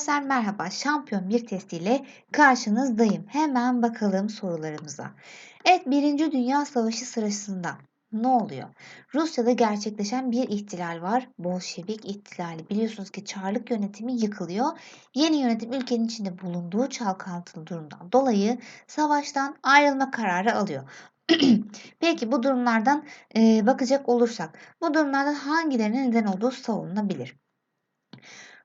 Arkadaşlar merhaba. Şampiyon bir testiyle karşınızdayım. Hemen bakalım sorularımıza. Evet, Birinci Dünya Savaşı sırasında ne oluyor? Rusya'da gerçekleşen bir ihtilal var. Bolşevik ihtilali. Biliyorsunuz ki Çarlık yönetimi yıkılıyor. Yeni yönetim ülkenin içinde bulunduğu çalkantılı durumdan dolayı savaştan ayrılma kararı alıyor. Peki bu durumlardan e, bakacak olursak, bu durumlardan hangilerine neden olduğu savunulabilir?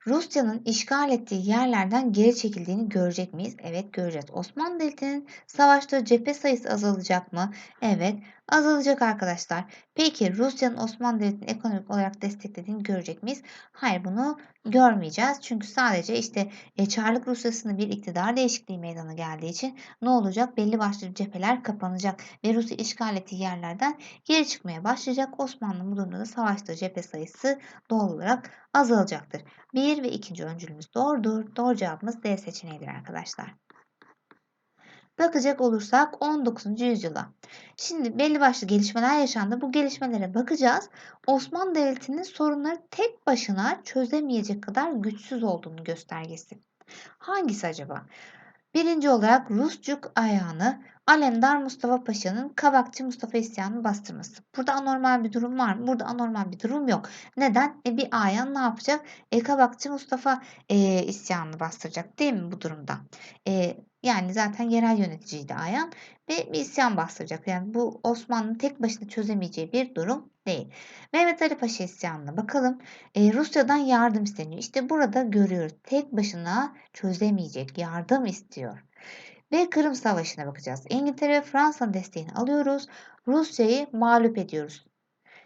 Rusya'nın işgal ettiği yerlerden geri çekildiğini görecek miyiz? Evet göreceğiz. Osmanlı Devleti'nin savaştığı cephe sayısı azalacak mı? Evet azalacak arkadaşlar. Peki Rusya'nın Osmanlı Devleti'ni ekonomik olarak desteklediğini görecek miyiz? Hayır bunu görmeyeceğiz. Çünkü sadece işte e, Çarlık Rusyası'nın bir iktidar değişikliği meydana geldiği için ne olacak? Belli başlı cepheler kapanacak ve Rusya işgal ettiği yerlerden geri çıkmaya başlayacak. Osmanlı bu durumda da savaştığı cephe sayısı doğal olarak azalacaktır. Bir ve ikinci öncülümüz doğrudur. Doğru cevabımız D seçeneğidir arkadaşlar. Bakacak olursak 19. yüzyıla. Şimdi belli başlı gelişmeler yaşandı. Bu gelişmelere bakacağız. Osmanlı Devleti'nin sorunları tek başına çözemeyecek kadar güçsüz olduğunu göstergesi. Hangisi acaba? Birinci olarak Rusçuk ayağını Alemdar Mustafa Paşa'nın Kabakçı Mustafa isyanını bastırması. Burada anormal bir durum var mı? Burada anormal bir durum yok. Neden? E bir ayan ne yapacak? E Kabakçı Mustafa e, isyanını bastıracak değil mi bu durumda? E, yani zaten yerel yöneticiydi Ayan ve bir isyan bastıracak. Yani bu Osmanlı'nın tek başına çözemeyeceği bir durum değil. Mehmet Ali Paşa isyanına bakalım. Ee, Rusya'dan yardım isteniyor. İşte burada görüyoruz. Tek başına çözemeyecek. Yardım istiyor. Ve Kırım Savaşı'na bakacağız. İngiltere ve Fransa'nın desteğini alıyoruz. Rusya'yı mağlup ediyoruz.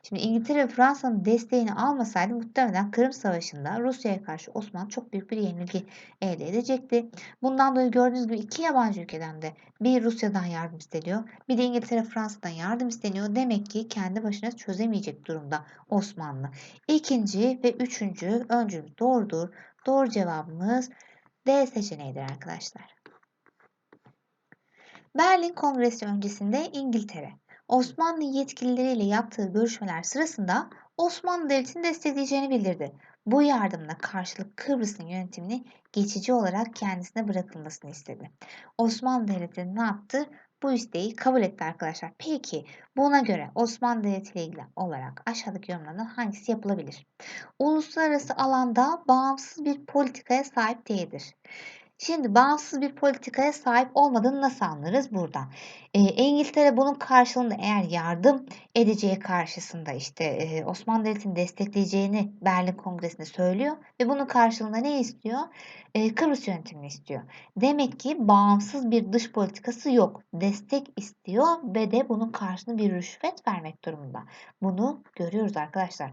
Şimdi İngiltere ve Fransa'nın desteğini almasaydı muhtemelen Kırım Savaşı'nda Rusya'ya karşı Osmanlı çok büyük bir yenilgi elde edecekti. Bundan dolayı gördüğünüz gibi iki yabancı ülkeden de bir Rusya'dan yardım isteniyor. Bir de İngiltere Fransa'dan yardım isteniyor. Demek ki kendi başına çözemeyecek durumda Osmanlı. İkinci ve üçüncü öncülümüz doğrudur. Doğru cevabımız D seçeneğidir arkadaşlar. Berlin Kongresi öncesinde İngiltere Osmanlı yetkilileriyle yaptığı görüşmeler sırasında Osmanlı Devleti'ni destekleyeceğini bildirdi. Bu yardımla karşılık Kıbrıs'ın yönetimini geçici olarak kendisine bırakılmasını istedi. Osmanlı Devleti ne yaptı? Bu isteği kabul etti arkadaşlar. Peki buna göre Osmanlı Devleti ile ilgili olarak aşağıdaki yorumlardan hangisi yapılabilir? Uluslararası alanda bağımsız bir politikaya sahip değildir. Şimdi bağımsız bir politikaya sahip olmadığını nasıl anlarız burada? E, İngiltere bunun karşılığında eğer yardım edeceği karşısında işte e, Osmanlı Devleti'ni destekleyeceğini Berlin Kongresi'nde söylüyor ve bunun karşılığında ne istiyor? E, Kıbrıs yönetimini istiyor. Demek ki bağımsız bir dış politikası yok. Destek istiyor ve de bunun karşılığında bir rüşvet vermek durumunda. Bunu görüyoruz arkadaşlar.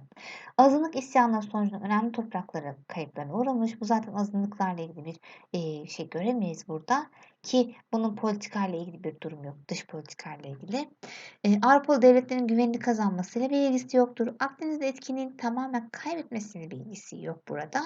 Azınlık isyanları sonucunda önemli toprakları kayıplarına uğramış. Bu zaten azınlıklarla ilgili bir e, şey göremeyiz burada ki bunun politikayla ilgili bir durum yok. Dış politikayla ilgili. E, Avrupalı devletlerin güvenini kazanmasıyla bir ilgisi yoktur. Akdeniz'de etkinliğin tamamen kaybetmesiyle bir ilgisi yok burada.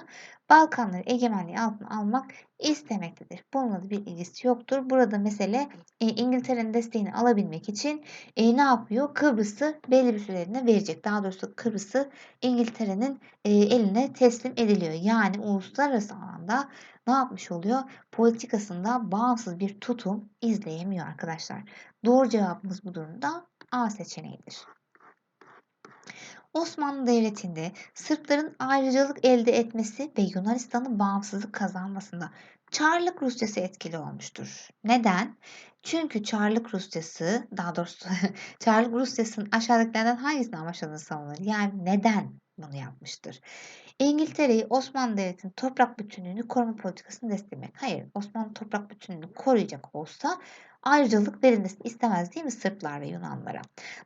Balkanları egemenliği altına almak istemektedir. Bununla da bir ilgisi yoktur. Burada mesele e, İngiltere'nin desteğini alabilmek için e, ne yapıyor? Kıbrıs'ı belli bir süreliğine verecek. Daha doğrusu Kıbrıs'ı İngiltere'nin e, eline teslim ediliyor. Yani uluslararası alanda ne yapmış oluyor? Politikasında bağımsız bir tutum izleyemiyor arkadaşlar. Doğru cevabımız bu durumda A seçeneğidir. Osmanlı Devleti'nde Sırpların ayrıcalık elde etmesi ve Yunanistan'ın bağımsızlık kazanmasında Çarlık Rusyası etkili olmuştur. Neden? Çünkü Çarlık Rusyası, daha doğrusu Çarlık Rusyası'nın aşağıdakilerden hangisini amaçladığını savunur? Yani neden bunu yapmıştır? İngiltere'yi Osmanlı Devleti'nin toprak bütünlüğünü koruma politikasını desteklemek. Hayır, Osmanlı toprak bütünlüğünü koruyacak olsa ayrıcalık verilmesini istemez değil mi Sırplar ve Yunanlara?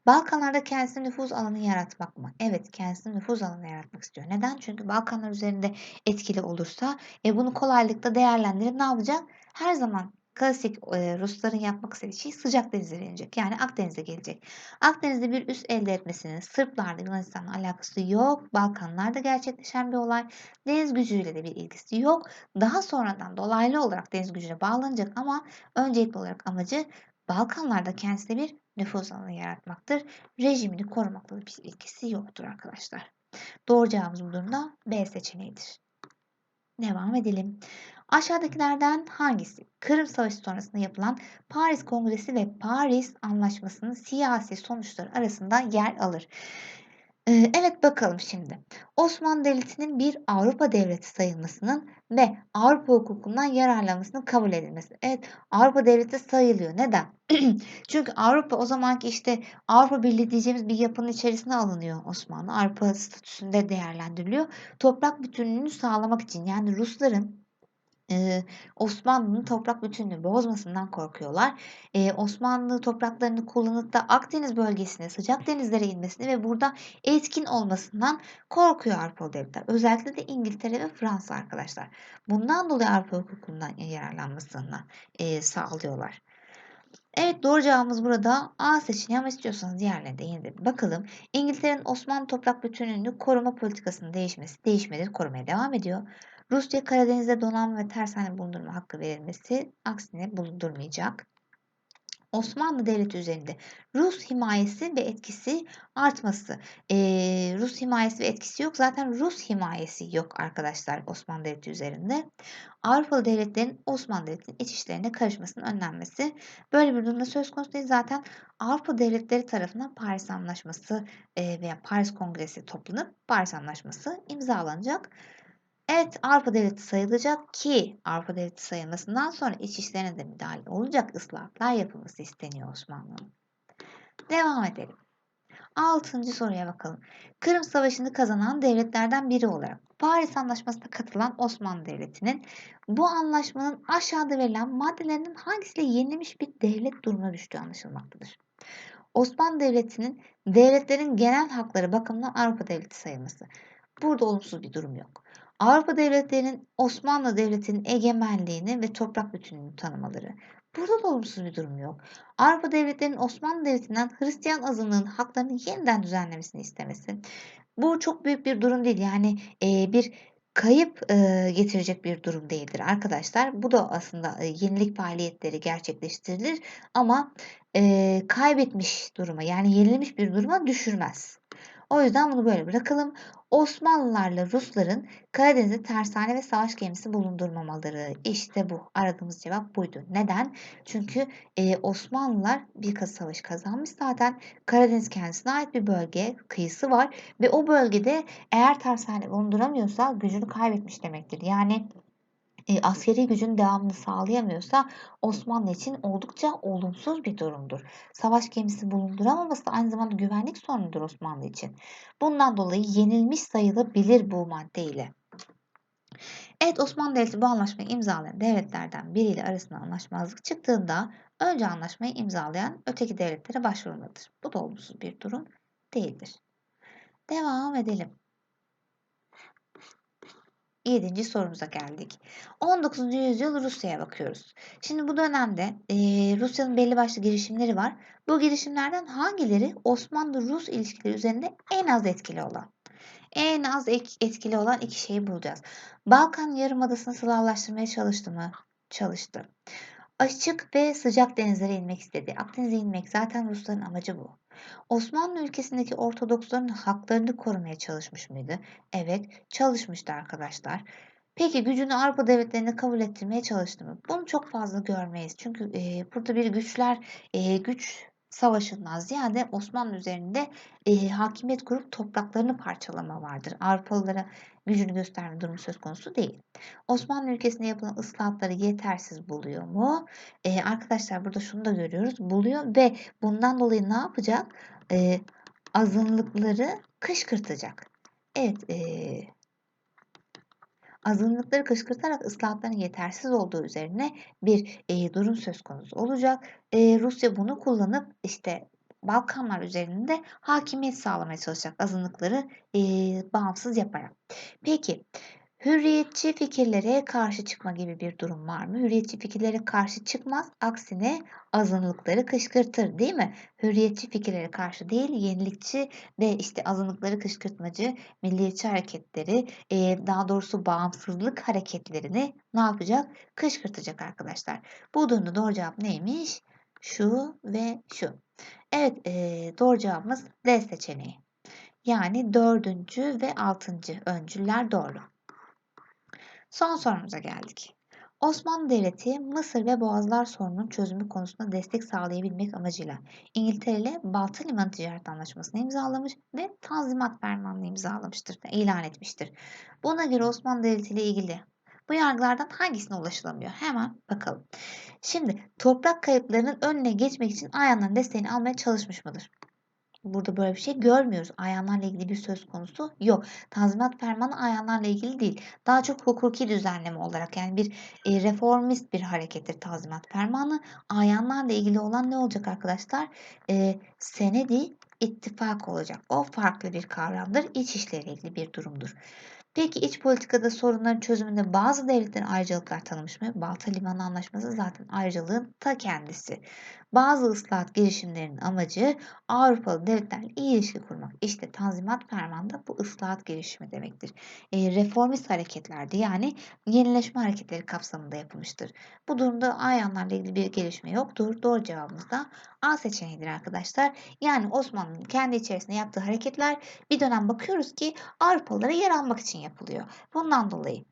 Balkanlarda kendisine nüfuz alanı yaratmak mı? Evet kendisine nüfuz alanı yaratmak istiyor. Neden? Çünkü Balkanlar üzerinde etkili olursa e, bunu kolaylıkla değerlendirip ne yapacak? Her zaman klasik Rusların yapmak istediği şey sıcak denize gelecek. Yani Akdeniz'e gelecek. Akdeniz'de bir üs elde etmesinin Sırplarla Yunanistan'la alakası yok. Balkanlarda gerçekleşen bir olay. Deniz gücüyle de bir ilgisi yok. Daha sonradan dolaylı olarak deniz gücüne bağlanacak ama öncelikli olarak amacı Balkanlarda kendisine bir nüfus alanı yaratmaktır. Rejimini korumakla bir ilgisi yoktur arkadaşlar. Doğru cevabımız bu durumda B seçeneğidir. Devam edelim. Aşağıdakilerden hangisi Kırım Savaşı sonrasında yapılan Paris Kongresi ve Paris Anlaşması'nın siyasi sonuçları arasında yer alır? Ee, evet bakalım şimdi. Osmanlı Devleti'nin bir Avrupa devleti sayılmasının ve Avrupa hukukundan yararlanmasının kabul edilmesi. Evet Avrupa devleti sayılıyor. Neden? Çünkü Avrupa o zamanki işte Avrupa Birliği diyeceğimiz bir yapının içerisine alınıyor Osmanlı. Avrupa statüsünde değerlendiriliyor. Toprak bütünlüğünü sağlamak için yani Rusların Osmanlı'nın toprak bütünlüğünü bozmasından korkuyorlar. Osmanlı topraklarını kullanıp da Akdeniz bölgesine, sıcak denizlere inmesini ve burada etkin olmasından korkuyor Avrupalı devletler. Özellikle de İngiltere ve Fransa arkadaşlar. Bundan dolayı Avrupa hukukundan yararlanmasını sağlıyorlar. Evet doğru cevabımız burada A seçeneği ama istiyorsanız diğerlerine de yine de bakalım. İngiltere'nin Osmanlı toprak bütünlüğünü koruma politikasının değişmesi değişmeleri korumaya devam ediyor. Rusya Karadeniz'de donanma ve tersane bulundurma hakkı verilmesi aksine bulundurmayacak. Osmanlı Devleti üzerinde Rus himayesi ve etkisi artması. Ee, Rus himayesi ve etkisi yok. Zaten Rus himayesi yok arkadaşlar Osmanlı Devleti üzerinde. Avrupalı devletlerin Osmanlı Devleti'nin iç işlerine karışmasının önlenmesi. Böyle bir durumda söz konusu değil. Zaten Avrupa devletleri tarafından Paris Anlaşması e, veya Paris Kongresi toplanıp Paris Anlaşması imzalanacak. Evet Avrupa devleti sayılacak ki Avrupa devleti sayılmasından sonra iç işlerine de müdahale olacak ıslahatlar yapılması isteniyor Osmanlı'nın. Devam edelim. Altıncı soruya bakalım. Kırım Savaşı'nı kazanan devletlerden biri olarak Paris Anlaşması'na katılan Osmanlı Devleti'nin bu anlaşmanın aşağıda verilen maddelerinin hangisiyle yenilmiş bir devlet durumuna düştüğü anlaşılmaktadır. Osmanlı Devleti'nin devletlerin genel hakları bakımından Avrupa Devleti sayılması. Burada olumsuz bir durum yok. Avrupa devletlerinin Osmanlı Devleti'nin egemenliğini ve toprak bütünlüğünü tanımaları. Burada da olumsuz bir durum yok. Avrupa devletlerinin Osmanlı Devleti'nden Hristiyan azınlığın haklarını yeniden düzenlemesini istemesi. Bu çok büyük bir durum değil. Yani e, bir kayıp e, getirecek bir durum değildir arkadaşlar. Bu da aslında e, yenilik faaliyetleri gerçekleştirilir ama e, kaybetmiş duruma yani yenilmiş bir duruma düşürmez. O yüzden bunu böyle bırakalım. Osmanlılarla Rusların Karadeniz'de tersane ve savaş gemisi bulundurmamaları. İşte bu. Aradığımız cevap buydu. Neden? Çünkü e, Osmanlılar bir kaz savaşı kazanmış zaten. Karadeniz kendisine ait bir bölge, kıyısı var ve o bölgede eğer tersane bulunduramıyorsa gücünü kaybetmiş demektir. Yani e, askeri gücün devamını sağlayamıyorsa Osmanlı için oldukça olumsuz bir durumdur. Savaş gemisi bulunduramaması aynı zamanda güvenlik sorunudur Osmanlı için. Bundan dolayı yenilmiş sayılabilir bu maddeyle. Evet Osmanlı Devleti bu anlaşmayı imzalayan devletlerden biriyle arasında anlaşmazlık çıktığında önce anlaşmayı imzalayan öteki devletlere başvurmalıdır. Bu da olumsuz bir durum değildir. Devam edelim. 7. sorumuza geldik. 19. yüzyıl Rusya'ya bakıyoruz. Şimdi bu dönemde e, Rusya'nın belli başlı girişimleri var. Bu girişimlerden hangileri Osmanlı-Rus ilişkileri üzerinde en az etkili olan? En az etkili olan iki şeyi bulacağız. Balkan Yarımadası'nı silahlaştırmaya çalıştı mı? Çalıştı. Açık ve sıcak denizlere inmek istedi. Akdeniz'e inmek zaten Rusların amacı bu. Osmanlı ülkesindeki Ortodoksların haklarını korumaya çalışmış mıydı? Evet, çalışmıştı arkadaşlar. Peki gücünü Avrupa devletlerine kabul ettirmeye çalıştı mı? Bunu çok fazla görmeyiz. Çünkü e, burada bir güçler e, güç savaşından ziyade Osmanlı üzerinde e, hakimiyet kurup topraklarını parçalama vardır. Avrupalılara gücünü gösterme durumu söz konusu değil. Osmanlı ülkesinde yapılan ıslahatları yetersiz buluyor mu? E, arkadaşlar burada şunu da görüyoruz. Buluyor ve bundan dolayı ne yapacak? E, azınlıkları kışkırtacak. Evet, e, azınlıkları kışkırtarak ıslahatların yetersiz olduğu üzerine bir e, durum söz konusu olacak. E, Rusya bunu kullanıp işte Balkanlar üzerinde hakimiyet sağlamaya çalışacak azınlıkları e, bağımsız yaparak. Peki Hürriyetçi fikirlere karşı çıkma gibi bir durum var mı? Hürriyetçi fikirlere karşı çıkmaz. Aksine azınlıkları kışkırtır değil mi? Hürriyetçi fikirlere karşı değil, yenilikçi ve işte azınlıkları kışkırtmacı milliyetçi hareketleri, daha doğrusu bağımsızlık hareketlerini ne yapacak? Kışkırtacak arkadaşlar. Bu durumda doğru cevap neymiş? Şu ve şu. Evet doğru cevabımız D seçeneği. Yani dördüncü ve altıncı öncüller doğru. Son sorumuza geldik. Osmanlı Devleti Mısır ve Boğazlar sorunun çözümü konusunda destek sağlayabilmek amacıyla İngiltere ile Balta Limanı Ticaret Anlaşması'nı imzalamış ve Tanzimat Fermanı'nı imzalamıştır, ilan etmiştir. Buna göre Osmanlı Devleti ile ilgili bu yargılardan hangisine ulaşılamıyor? Hemen bakalım. Şimdi toprak kayıplarının önüne geçmek için ayanların desteğini almaya çalışmış mıdır? Burada böyle bir şey görmüyoruz. Ayanlarla ilgili bir söz konusu yok. Tanzimat fermanı ayanlarla ilgili değil. Daha çok hukuki düzenleme olarak yani bir e, reformist bir harekettir Tanzimat fermanı. Ayanlarla ilgili olan ne olacak arkadaşlar? E, senedi ittifak olacak. O farklı bir kavramdır. İç işleriyle ilgili bir durumdur. Peki iç politikada sorunların çözümünde bazı devletlerin ayrıcalıklar tanımış mı? Balta Limanı Anlaşması zaten ayrıcalığın ta kendisi. Bazı ıslahat girişimlerinin amacı Avrupalı devletlerle iyi ilişki kurmak. İşte Tanzimat Fermanı da bu ıslahat girişimi demektir. E, reformist hareketlerdi yani yenileşme hareketleri kapsamında yapılmıştır. Bu durumda ayanlarla ilgili bir gelişme yoktur. Doğru cevabımız da A seçeneğidir arkadaşlar. Yani Osmanlı'nın kendi içerisinde yaptığı hareketler bir dönem bakıyoruz ki Avrupalılara yer almak için yapılıyor. Bundan dolayı.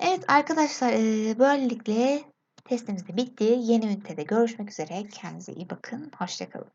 Evet arkadaşlar böylelikle testimiz de bitti. Yeni ünitede görüşmek üzere. Kendinize iyi bakın. Hoşçakalın.